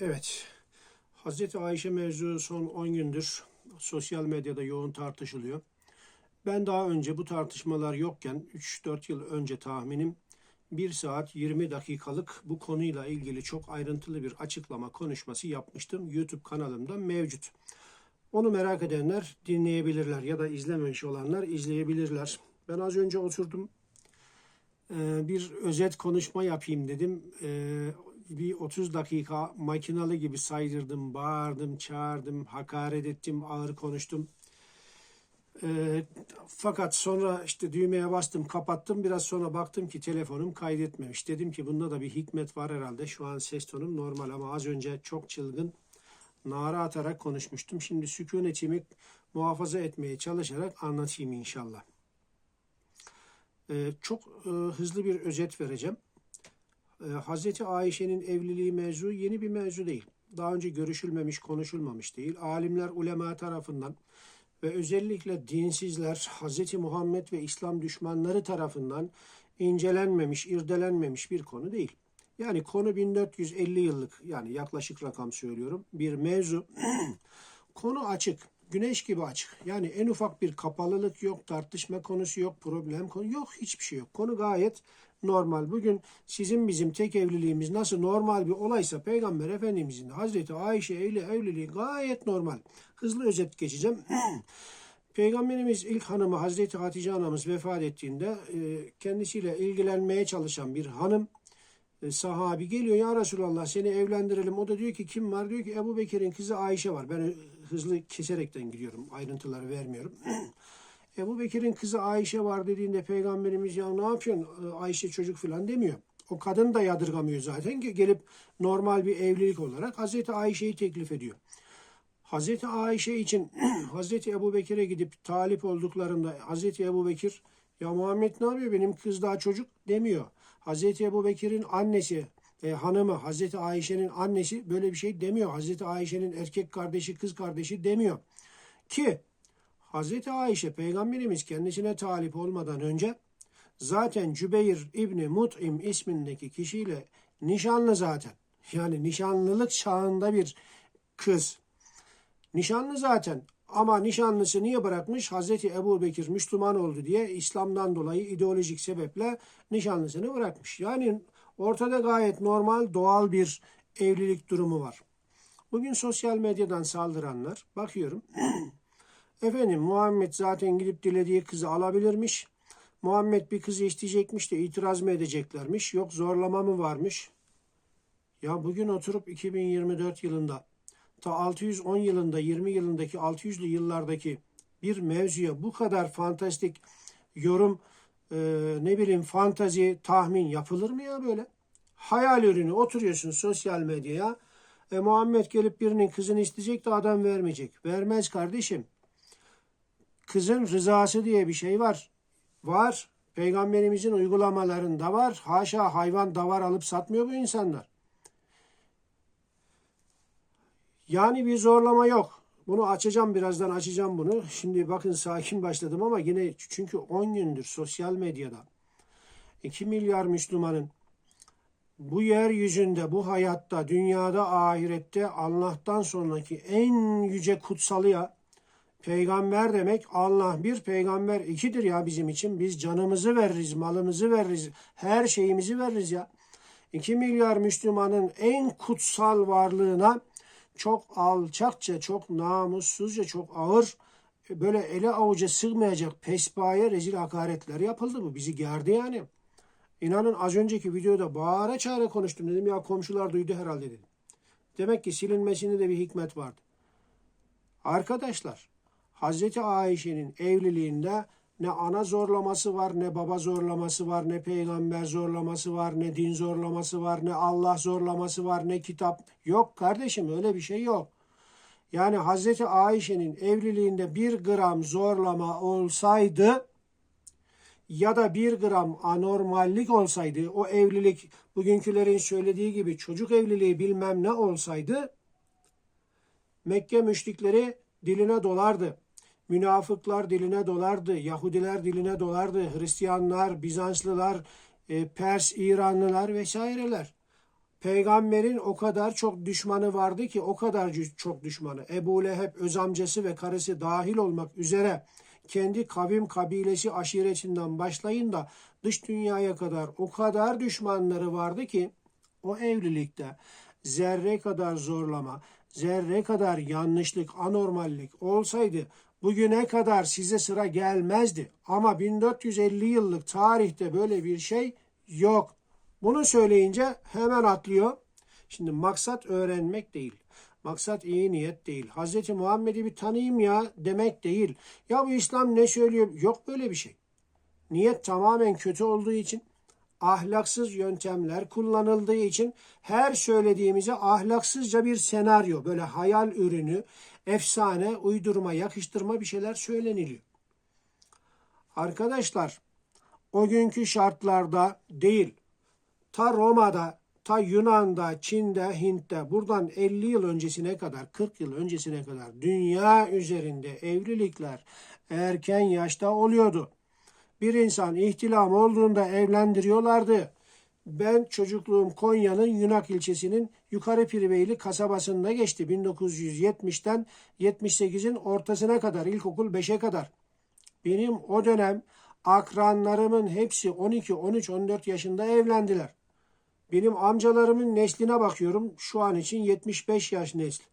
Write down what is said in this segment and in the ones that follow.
Evet. Hazreti Ayşe mevzu son 10 gündür sosyal medyada yoğun tartışılıyor. Ben daha önce bu tartışmalar yokken 3-4 yıl önce tahminim 1 saat 20 dakikalık bu konuyla ilgili çok ayrıntılı bir açıklama konuşması yapmıştım. YouTube kanalımda mevcut. Onu merak edenler dinleyebilirler ya da izlememiş olanlar izleyebilirler. Ben az önce oturdum ee, bir özet konuşma yapayım dedim. Bir 30 dakika makinalı gibi saydırdım, bağırdım, çağırdım, hakaret ettim, ağır konuştum. Ee, fakat sonra işte düğmeye bastım, kapattım. Biraz sonra baktım ki telefonum kaydetmemiş. Dedim ki bunda da bir hikmet var herhalde. Şu an ses tonum normal ama az önce çok çılgın, nara atarak konuşmuştum. Şimdi sükunetimi muhafaza etmeye çalışarak anlatayım inşallah. Ee, çok e, hızlı bir özet vereceğim. Ee, Hazreti Ayşe'nin evliliği mevzu yeni bir mevzu değil. Daha önce görüşülmemiş, konuşulmamış değil. Alimler, ulema tarafından ve özellikle dinsizler, Hazreti Muhammed ve İslam düşmanları tarafından incelenmemiş, irdelenmemiş bir konu değil. Yani konu 1450 yıllık yani yaklaşık rakam söylüyorum bir mevzu. konu açık. Güneş gibi açık. Yani en ufak bir kapalılık yok, tartışma konusu yok, problem konu yok, hiçbir şey yok. Konu gayet normal. Bugün sizin bizim tek evliliğimiz nasıl normal bir olaysa Peygamber Efendimizin Hazreti Ayşe ile evliliği gayet normal. Hızlı özet geçeceğim. Peygamberimiz ilk hanımı Hazreti Hatice anamız vefat ettiğinde e, kendisiyle ilgilenmeye çalışan bir hanım e, sahabi geliyor ya Resulallah seni evlendirelim. O da diyor ki kim var? Diyor ki Ebu Bekir'in kızı Ayşe var. Ben hızlı keserekten gidiyorum. Ayrıntıları vermiyorum. Ebu Bekir'in kızı Ayşe var dediğinde peygamberimiz ya ne yapıyorsun E, Ayşe çocuk falan demiyor. O kadın da yadırgamıyor zaten ki gelip normal bir evlilik olarak Hazreti Ayşe'yi teklif ediyor. Hazreti Ayşe için Hazreti Ebu Bekir'e gidip talip olduklarında Hazreti Ebu Bekir ya Muhammed ne yapıyor benim kız daha çocuk demiyor. Hazreti Ebu Bekir'in annesi e, hanımı Hazreti Ayşe'nin annesi böyle bir şey demiyor. Hazreti Ayşe'nin erkek kardeşi kız kardeşi demiyor. Ki Hazreti Ayşe peygamberimiz kendisine talip olmadan önce zaten Cübeyr İbni Mut'im ismindeki kişiyle nişanlı zaten. Yani nişanlılık çağında bir kız. Nişanlı zaten ama nişanlısı niye bırakmış? Hazreti Ebu Bekir Müslüman oldu diye İslam'dan dolayı ideolojik sebeple nişanlısını bırakmış. Yani ortada gayet normal doğal bir evlilik durumu var. Bugün sosyal medyadan saldıranlar bakıyorum. Efendim Muhammed zaten gidip dilediği kızı alabilirmiş. Muhammed bir kızı isteyecekmiş de itiraz mı edeceklermiş? Yok zorlama mı varmış? Ya bugün oturup 2024 yılında ta 610 yılında 20 yılındaki 600'lü yıllardaki bir mevzuya bu kadar fantastik yorum e, ne bileyim fantazi tahmin yapılır mı ya böyle? Hayal ürünü oturuyorsun sosyal medyaya e, Muhammed gelip birinin kızını isteyecek de adam vermeyecek. Vermez kardeşim. Kızın rızası diye bir şey var. Var. Peygamberimizin uygulamalarında var. Haşa hayvan davar alıp satmıyor bu insanlar. Yani bir zorlama yok. Bunu açacağım birazdan açacağım bunu. Şimdi bakın sakin başladım ama yine çünkü 10 gündür sosyal medyada 2 milyar Müslümanın bu yeryüzünde, bu hayatta, dünyada, ahirette Allah'tan sonraki en yüce kutsalıya peygamber demek Allah bir, peygamber ikidir ya bizim için. Biz canımızı veririz, malımızı veririz, her şeyimizi veririz ya. 2 milyar Müslümanın en kutsal varlığına çok alçakça, çok namussuzca, çok ağır böyle ele avuca sığmayacak pesbaya rezil hakaretler yapıldı bu. Bizi gerdi yani. İnanın az önceki videoda bağıra çağıra konuştum. Dedim ya komşular duydu herhalde dedim. Demek ki silinmesinde de bir hikmet vardı. Arkadaşlar Hazreti Ayşe'nin evliliğinde ne ana zorlaması var, ne baba zorlaması var, ne peygamber zorlaması var, ne din zorlaması var, ne Allah zorlaması var, ne kitap. Yok kardeşim öyle bir şey yok. Yani Hazreti Ayşe'nin evliliğinde bir gram zorlama olsaydı ya da bir gram anormallik olsaydı, o evlilik bugünkülerin söylediği gibi çocuk evliliği bilmem ne olsaydı, Mekke müşrikleri diline dolardı. Münafıklar diline dolardı, Yahudiler diline dolardı, Hristiyanlar, Bizanslılar, e, Pers, İranlılar vesaireler. Peygamberin o kadar çok düşmanı vardı ki o kadar çok düşmanı. Ebu Leheb öz amcası ve karısı dahil olmak üzere kendi kavim kabilesi aşiretinden başlayın da dış dünyaya kadar o kadar düşmanları vardı ki o evlilikte zerre kadar zorlama, zerre kadar yanlışlık, anormallik olsaydı bugüne kadar size sıra gelmezdi. Ama 1450 yıllık tarihte böyle bir şey yok. Bunu söyleyince hemen atlıyor. Şimdi maksat öğrenmek değil. Maksat iyi niyet değil. Hz. Muhammed'i bir tanıyayım ya demek değil. Ya bu İslam ne söylüyor? Yok böyle bir şey. Niyet tamamen kötü olduğu için, ahlaksız yöntemler kullanıldığı için her söylediğimize ahlaksızca bir senaryo, böyle hayal ürünü, efsane, uydurma, yakıştırma bir şeyler söyleniliyor. Arkadaşlar, o günkü şartlarda değil, ta Roma'da, ta Yunan'da, Çin'de, Hint'te, buradan 50 yıl öncesine kadar, 40 yıl öncesine kadar dünya üzerinde evlilikler erken yaşta oluyordu. Bir insan ihtilam olduğunda evlendiriyorlardı. Ben çocukluğum Konya'nın Yunak ilçesinin Yukarı Piribeyli kasabasında geçti. 1970'ten 78'in ortasına kadar, ilkokul 5'e kadar. Benim o dönem akranlarımın hepsi 12, 13, 14 yaşında evlendiler. Benim amcalarımın nesline bakıyorum. Şu an için 75 yaş nesli.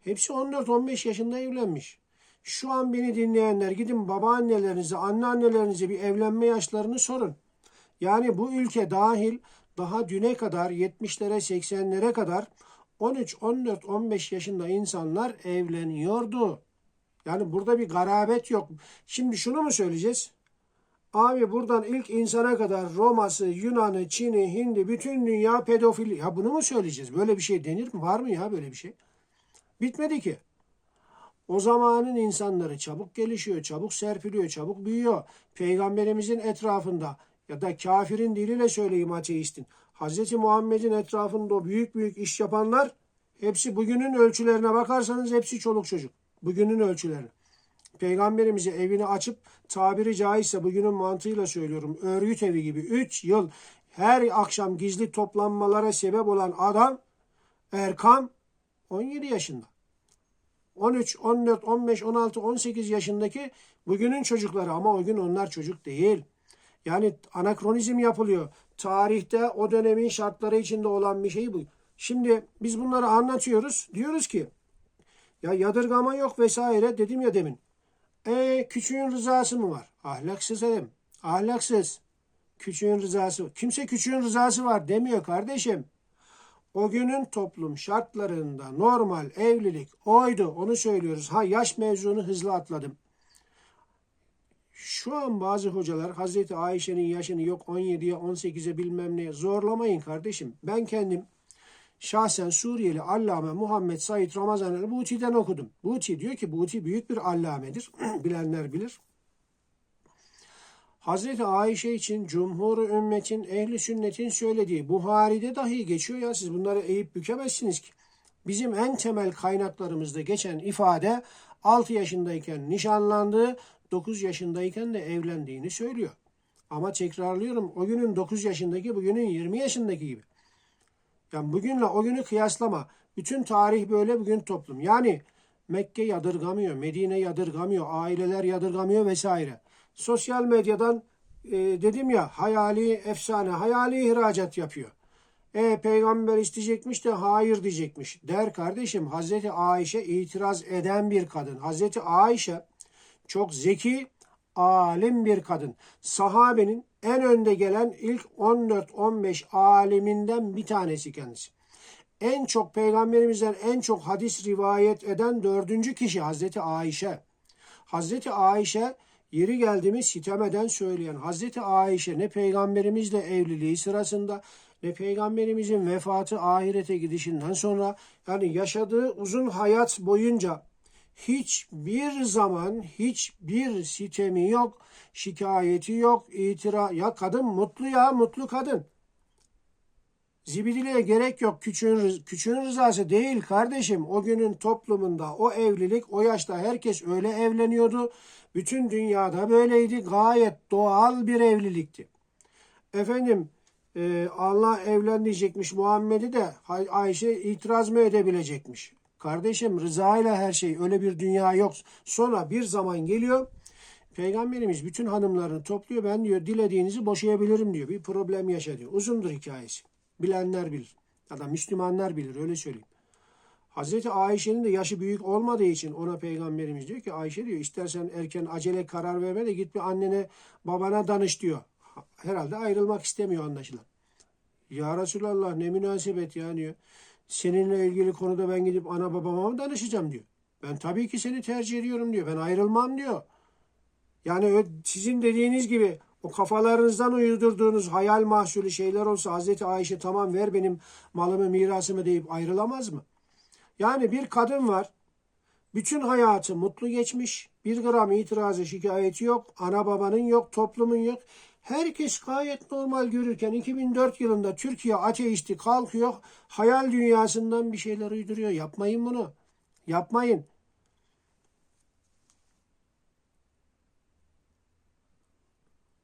Hepsi 14-15 yaşında evlenmiş. Şu an beni dinleyenler gidin babaannelerinize, anneannelerinize bir evlenme yaşlarını sorun. Yani bu ülke dahil daha düne kadar 70'lere 80'lere kadar 13, 14, 15 yaşında insanlar evleniyordu. Yani burada bir garabet yok. Şimdi şunu mu söyleyeceğiz? Abi buradan ilk insana kadar Roma'sı, Yunan'ı, Çin'i, Hindi, bütün dünya pedofili. Ya bunu mu söyleyeceğiz? Böyle bir şey denir mi? Var mı ya böyle bir şey? Bitmedi ki. O zamanın insanları çabuk gelişiyor, çabuk serpiliyor, çabuk büyüyor. Peygamberimizin etrafında ya da kafirin diliyle söyleyeyim ateistin. Hz. Muhammed'in etrafında o büyük büyük iş yapanlar hepsi bugünün ölçülerine bakarsanız hepsi çoluk çocuk. Bugünün ölçülerine. Peygamberimizi evini açıp tabiri caizse bugünün mantığıyla söylüyorum. Örgüt evi gibi 3 yıl her akşam gizli toplanmalara sebep olan adam Erkam 17 yaşında. 13, 14, 15, 16, 18 yaşındaki bugünün çocukları ama o gün onlar çocuk değil. Yani anakronizm yapılıyor. Tarihte o dönemin şartları içinde olan bir şey bu. Şimdi biz bunları anlatıyoruz. Diyoruz ki ya yadırgama yok vesaire dedim ya demin. E küçüğün rızası mı var? Ahlaksız dedim. Ahlaksız. Küçüğün rızası. Kimse küçüğün rızası var demiyor kardeşim. O günün toplum şartlarında normal evlilik oydu. Onu söylüyoruz. Ha yaş mevzunu hızlı atladım. Şu an bazı hocalar Hazreti Ayşe'nin yaşını yok 17'ye 18'e bilmem neye zorlamayın kardeşim. Ben kendim şahsen Suriyeli Allame Muhammed Said Ramazan el Buti'den okudum. Buti diyor ki Buti büyük bir allamedir. Bilenler bilir. Hazreti Ayşe için cumhur ümmetin, ehli sünnetin söylediği Buhari'de dahi geçiyor ya siz bunları eğip bükemezsiniz ki. Bizim en temel kaynaklarımızda geçen ifade 6 yaşındayken nişanlandığı, 9 yaşındayken de evlendiğini söylüyor. Ama tekrarlıyorum o günün 9 yaşındaki bugünün 20 yaşındaki gibi. Yani bugünle o günü kıyaslama. Bütün tarih böyle bugün toplum. Yani Mekke yadırgamıyor, Medine yadırgamıyor, aileler yadırgamıyor vesaire. Sosyal medyadan e, dedim ya hayali efsane, hayali ihracat yapıyor. E peygamber isteyecekmiş de hayır diyecekmiş. Der kardeşim Hazreti Ayşe itiraz eden bir kadın. Hazreti Ayşe çok zeki, alim bir kadın. Sahabenin en önde gelen ilk 14-15 aliminden bir tanesi kendisi. En çok peygamberimizden en çok hadis rivayet eden dördüncü kişi Hazreti Ayşe. Hazreti Ayşe yeri geldi mi sitem eden söyleyen Hazreti Ayşe ne peygamberimizle evliliği sırasında ne peygamberimizin vefatı ahirete gidişinden sonra yani yaşadığı uzun hayat boyunca hiçbir zaman hiçbir sitemi yok, şikayeti yok, itira ya kadın mutlu ya mutlu kadın. Zibidiliğe gerek yok. Küçüğün, küçüğün rızası değil kardeşim. O günün toplumunda o evlilik o yaşta herkes öyle evleniyordu. Bütün dünyada böyleydi. Gayet doğal bir evlilikti. Efendim e, Allah evlendirecekmiş Muhammed'i de Ayşe itiraz mı edebilecekmiş? Kardeşim rıza ile her şey öyle bir dünya yok. Sonra bir zaman geliyor Peygamberimiz bütün hanımlarını topluyor. Ben diyor dilediğinizi boşayabilirim diyor. Bir problem yaşa diyor. Uzundur hikayesi. Bilenler bilir. Ya da Müslümanlar bilir öyle söyleyeyim. Hazreti Ayşe'nin de yaşı büyük olmadığı için ona peygamberimiz diyor ki Ayşe diyor istersen erken acele karar verme de git bir annene babana danış diyor. Herhalde ayrılmak istemiyor anlaşılan. Ya Resulallah ne münasebet ya diyor. Seninle ilgili konuda ben gidip ana babama mı danışacağım diyor. Ben tabii ki seni tercih ediyorum diyor. Ben ayrılmam diyor. Yani sizin dediğiniz gibi o kafalarınızdan uydurduğunuz hayal mahsulü şeyler olsa Hazreti Ayşe tamam ver benim malımı mirasımı deyip ayrılamaz mı? Yani bir kadın var. Bütün hayatı mutlu geçmiş. Bir gram itirazı şikayeti yok. Ana babanın yok. Toplumun yok. Herkes gayet normal görürken 2004 yılında Türkiye ateisti kalkıyor. Hayal dünyasından bir şeyler uyduruyor. Yapmayın bunu. Yapmayın.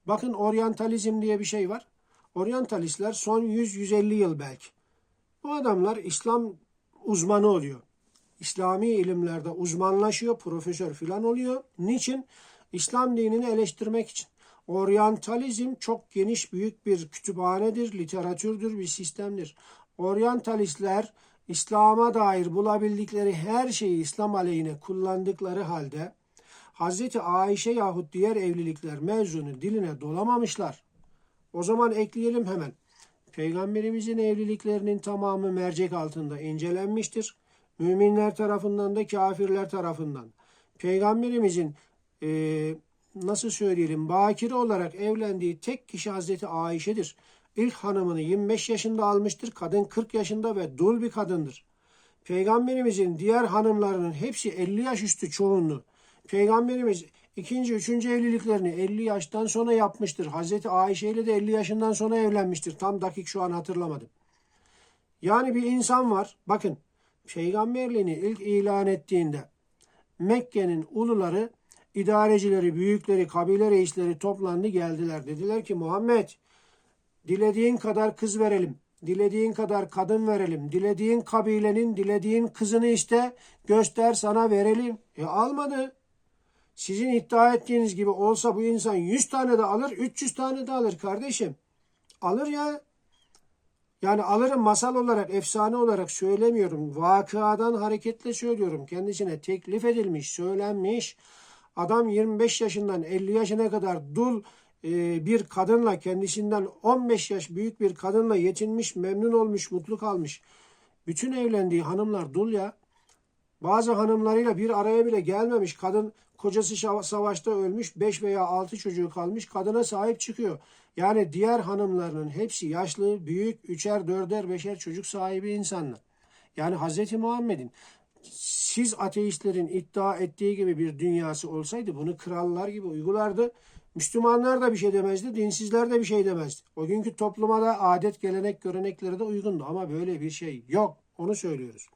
Bakın oryantalizm diye bir şey var. Oryantalistler son 100-150 yıl belki. Bu adamlar İslam uzmanı oluyor. İslami ilimlerde uzmanlaşıyor, profesör filan oluyor. Niçin? İslam dinini eleştirmek için. Oryantalizm çok geniş büyük bir kütüphanedir, literatürdür, bir sistemdir. Oryantalistler İslam'a dair bulabildikleri her şeyi İslam aleyhine kullandıkları halde Hazreti Ayşe yahut diğer evlilikler mevzunu diline dolamamışlar. O zaman ekleyelim hemen. Peygamberimizin evliliklerinin tamamı mercek altında incelenmiştir. Müminler tarafından da kafirler tarafından. Peygamberimizin eee, nasıl söyleyelim bakire olarak evlendiği tek kişi Hazreti Ayşe'dir. İlk hanımını 25 yaşında almıştır. Kadın 40 yaşında ve dul bir kadındır. Peygamberimizin diğer hanımlarının hepsi 50 yaş üstü çoğunluğu. Peygamberimiz ikinci, üçüncü evliliklerini 50 yaştan sonra yapmıştır. Hazreti Ayşe ile de 50 yaşından sonra evlenmiştir. Tam dakik şu an hatırlamadım. Yani bir insan var. Bakın peygamberliğini ilk ilan ettiğinde Mekke'nin uluları, idarecileri, büyükleri, kabile reisleri toplandı geldiler. Dediler ki Muhammed dilediğin kadar kız verelim. Dilediğin kadar kadın verelim. Dilediğin kabilenin dilediğin kızını iste göster sana verelim. E almadı. Sizin iddia ettiğiniz gibi olsa bu insan 100 tane de alır, 300 tane de alır kardeşim. Alır ya. Yani alırım masal olarak, efsane olarak söylemiyorum. Vakıadan hareketle söylüyorum. Kendisine teklif edilmiş, söylenmiş. Adam 25 yaşından 50 yaşına kadar dul e, bir kadınla kendisinden 15 yaş büyük bir kadınla yetinmiş, memnun olmuş, mutlu kalmış. Bütün evlendiği hanımlar dul ya. Bazı hanımlarıyla bir araya bile gelmemiş. Kadın kocası savaşta ölmüş. 5 veya 6 çocuğu kalmış. Kadına sahip çıkıyor. Yani diğer hanımlarının hepsi yaşlı, büyük, üçer, dörder, beşer çocuk sahibi insanlar. Yani Hz. Muhammed'in siz ateistlerin iddia ettiği gibi bir dünyası olsaydı bunu krallar gibi uygulardı. Müslümanlar da bir şey demezdi, dinsizler de bir şey demezdi. O günkü topluma da adet, gelenek, görenekleri de uygundu. Ama böyle bir şey yok. Onu söylüyoruz.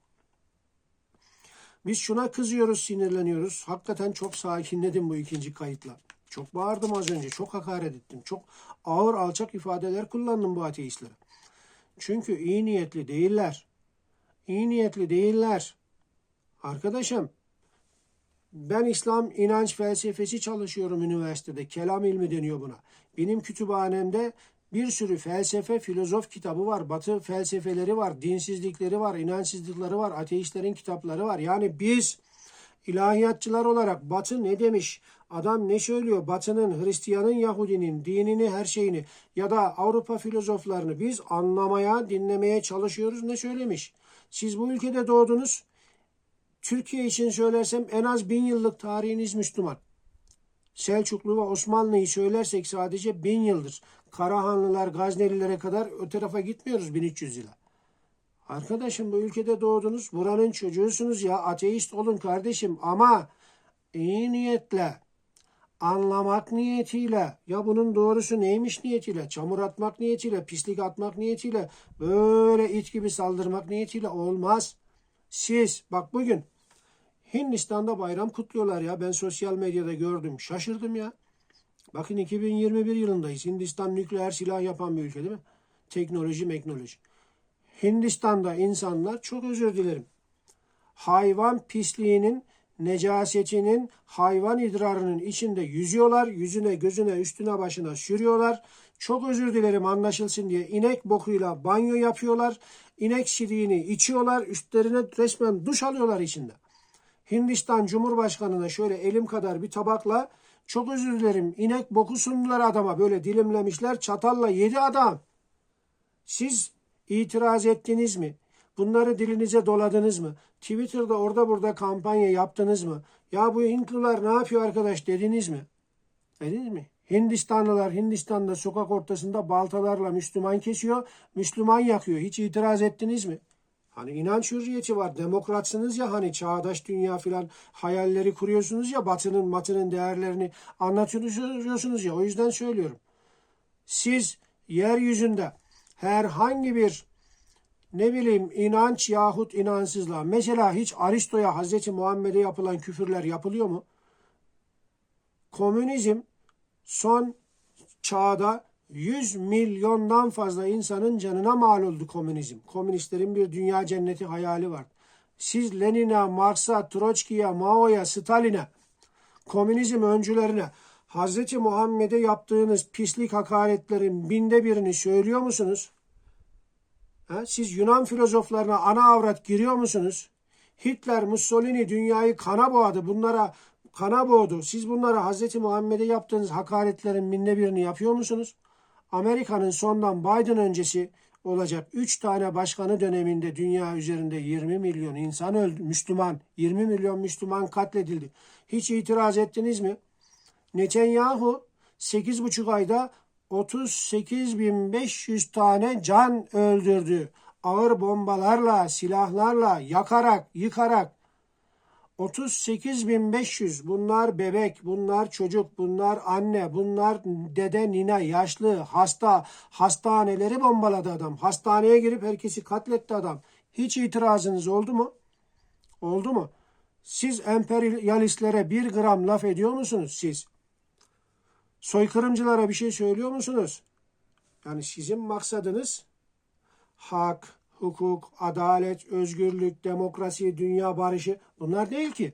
Biz şuna kızıyoruz, sinirleniyoruz. Hakikaten çok sakinledim bu ikinci kayıtla. Çok bağırdım az önce, çok hakaret ettim. Çok ağır alçak ifadeler kullandım bu ateistlere. Çünkü iyi niyetli değiller. İyi niyetli değiller. Arkadaşım, ben İslam inanç felsefesi çalışıyorum üniversitede. Kelam ilmi deniyor buna. Benim kütüphanemde bir sürü felsefe, filozof kitabı var. Batı felsefeleri var, dinsizlikleri var, inançsızlıkları var, ateistlerin kitapları var. Yani biz ilahiyatçılar olarak Batı ne demiş, adam ne söylüyor, Batı'nın, Hristiyanın, Yahudinin dinini, her şeyini ya da Avrupa filozoflarını biz anlamaya, dinlemeye çalışıyoruz. Ne söylemiş? Siz bu ülkede doğdunuz. Türkiye için söylersem en az bin yıllık tarihiniz Müslüman. Selçuklu ve Osmanlı'yı söylersek sadece bin yıldır. Karahanlılar, Gaznelilere kadar o tarafa gitmiyoruz 1300 yıla. Arkadaşım bu ülkede doğdunuz. Buranın çocuğusunuz ya. Ateist olun kardeşim ama iyi niyetle, anlamak niyetiyle, ya bunun doğrusu neymiş niyetiyle, çamur atmak niyetiyle, pislik atmak niyetiyle, böyle it gibi saldırmak niyetiyle olmaz. Siz bak bugün Hindistan'da bayram kutluyorlar ya. Ben sosyal medyada gördüm. Şaşırdım ya. Bakın 2021 yılındayız. Hindistan nükleer silah yapan bir ülke değil mi? teknoloji, meknoloji. Hindistan'da insanlar çok özür dilerim. Hayvan pisliğinin, necasetinin, hayvan idrarının içinde yüzüyorlar. Yüzüne, gözüne, üstüne, başına sürüyorlar. Çok özür dilerim anlaşılsın diye inek bokuyla banyo yapıyorlar. İnek sidiğini içiyorlar. Üstlerine resmen duş alıyorlar içinde. Hindistan Cumhurbaşkanı'na şöyle elim kadar bir tabakla çok özür dilerim inek boku sundular adama böyle dilimlemişler çatalla yedi adam. Siz itiraz ettiniz mi? Bunları dilinize doladınız mı? Twitter'da orada burada kampanya yaptınız mı? Ya bu Hintliler ne yapıyor arkadaş dediniz mi? Dediniz mi? Hindistanlılar Hindistan'da sokak ortasında baltalarla Müslüman kesiyor, Müslüman yakıyor. Hiç itiraz ettiniz mi? Hani inanç hürriyeti var. Demokratsınız ya hani çağdaş dünya filan hayalleri kuruyorsunuz ya batının matının değerlerini anlatıyorsunuz ya. O yüzden söylüyorum. Siz yeryüzünde herhangi bir ne bileyim inanç yahut inansızlığa mesela hiç Aristo'ya Hazreti Muhammed'e yapılan küfürler yapılıyor mu? Komünizm son çağda 100 milyondan fazla insanın canına mal oldu komünizm. Komünistlerin bir dünya cenneti hayali var. Siz Lenin'e, Marx'a, Troçki'ye, Mao'ya, Stalin'e, komünizm öncülerine Hz. Muhammed'e yaptığınız pislik hakaretlerin binde birini söylüyor musunuz? Ha? Siz Yunan filozoflarına ana avrat giriyor musunuz? Hitler, Mussolini dünyayı kana boğadı. Bunlara kana boğdu. Siz bunlara Hz. Muhammed'e yaptığınız hakaretlerin binde birini yapıyor musunuz? Amerika'nın sondan Biden öncesi olacak 3 tane başkanı döneminde dünya üzerinde 20 milyon insan öldü. Müslüman, 20 milyon Müslüman katledildi. Hiç itiraz ettiniz mi? Netanyahu 8,5 ayda 38.500 tane can öldürdü. Ağır bombalarla, silahlarla, yakarak, yıkarak 38.500 bunlar bebek, bunlar çocuk, bunlar anne, bunlar dede, nine, yaşlı, hasta, hastaneleri bombaladı adam. Hastaneye girip herkesi katletti adam. Hiç itirazınız oldu mu? Oldu mu? Siz emperyalistlere bir gram laf ediyor musunuz siz? Soykırımcılara bir şey söylüyor musunuz? Yani sizin maksadınız hak, hukuk, adalet, özgürlük, demokrasi, dünya barışı bunlar değil ki.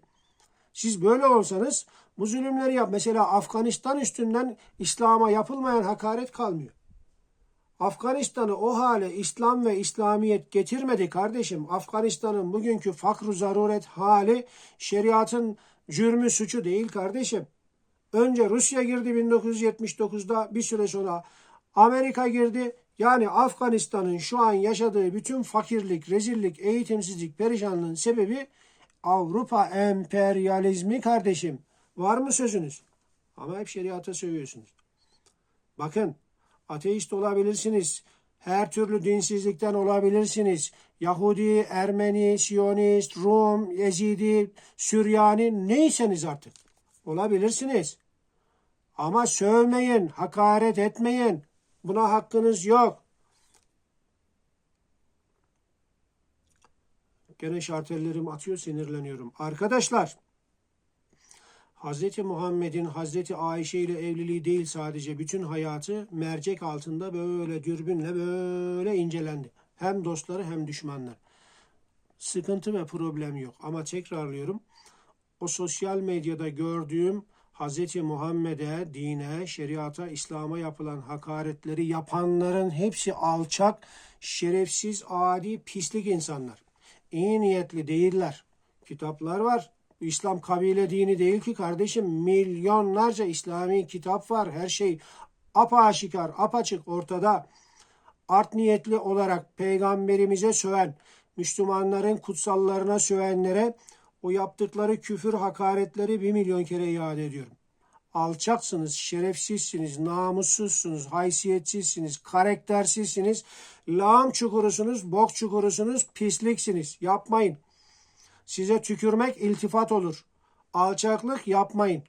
Siz böyle olsanız bu zulümleri yap. Mesela Afganistan üstünden İslam'a yapılmayan hakaret kalmıyor. Afganistan'ı o hale İslam ve İslamiyet getirmedi kardeşim. Afganistan'ın bugünkü fakr zaruret hali şeriatın cürmü suçu değil kardeşim. Önce Rusya girdi 1979'da bir süre sonra Amerika girdi. Yani Afganistan'ın şu an yaşadığı bütün fakirlik, rezillik, eğitimsizlik, perişanlığın sebebi Avrupa emperyalizmi kardeşim. Var mı sözünüz? Ama hep şeriata sövüyorsunuz. Bakın ateist olabilirsiniz. Her türlü dinsizlikten olabilirsiniz. Yahudi, Ermeni, Siyonist, Rum, Yezidi, Süryani neyseniz artık. Olabilirsiniz. Ama sövmeyin, hakaret etmeyin. Buna hakkınız yok. Gene şartellerim atıyor sinirleniyorum. Arkadaşlar Hz. Muhammed'in Hz. Ayşe ile evliliği değil sadece bütün hayatı mercek altında böyle dürbünle böyle incelendi. Hem dostları hem düşmanlar. Sıkıntı ve problem yok. Ama tekrarlıyorum. O sosyal medyada gördüğüm Hz. Muhammed'e, dine, şeriata, İslam'a yapılan hakaretleri yapanların hepsi alçak, şerefsiz, adi, pislik insanlar. İyi niyetli değiller. Kitaplar var. İslam kabile dini değil ki kardeşim. Milyonlarca İslami kitap var. Her şey apaşikar, apaçık ortada. Art niyetli olarak peygamberimize söven, Müslümanların kutsallarına sövenlere o yaptıkları küfür hakaretleri bir milyon kere iade ediyorum. Alçaksınız, şerefsizsiniz, namussuzsunuz, haysiyetsizsiniz, karaktersizsiniz, lağım çukurusunuz, bok çukurusunuz, pisliksiniz. Yapmayın. Size tükürmek iltifat olur. Alçaklık yapmayın.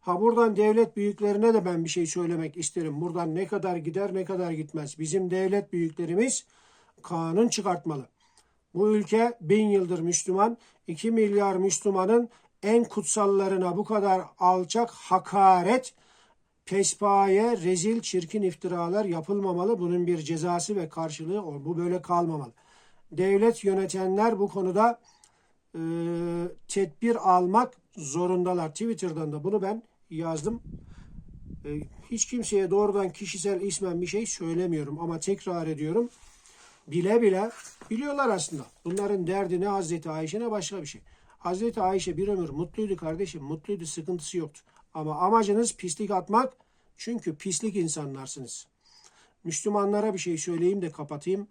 Ha buradan devlet büyüklerine de ben bir şey söylemek isterim. Buradan ne kadar gider ne kadar gitmez. Bizim devlet büyüklerimiz kanun çıkartmalı. Bu ülke bin yıldır Müslüman. 2 milyar Müslümanın en kutsallarına bu kadar alçak hakaret, pespaye, rezil, çirkin iftiralar yapılmamalı. Bunun bir cezası ve karşılığı ol. Bu böyle kalmamalı. Devlet yönetenler bu konuda e, tedbir almak zorundalar. Twitter'dan da bunu ben yazdım. E, hiç kimseye doğrudan kişisel ismen bir şey söylemiyorum ama tekrar ediyorum. Bile bile biliyorlar aslında. Bunların derdi ne Hazreti Ayşe ne başka bir şey. Hazreti Ayşe bir ömür mutluydu kardeşim. Mutluydu sıkıntısı yoktu. Ama amacınız pislik atmak. Çünkü pislik insanlarsınız. Müslümanlara bir şey söyleyeyim de kapatayım.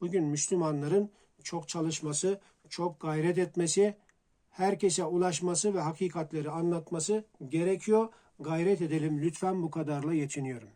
Bugün Müslümanların çok çalışması, çok gayret etmesi, herkese ulaşması ve hakikatleri anlatması gerekiyor. Gayret edelim lütfen bu kadarla yetiniyorum.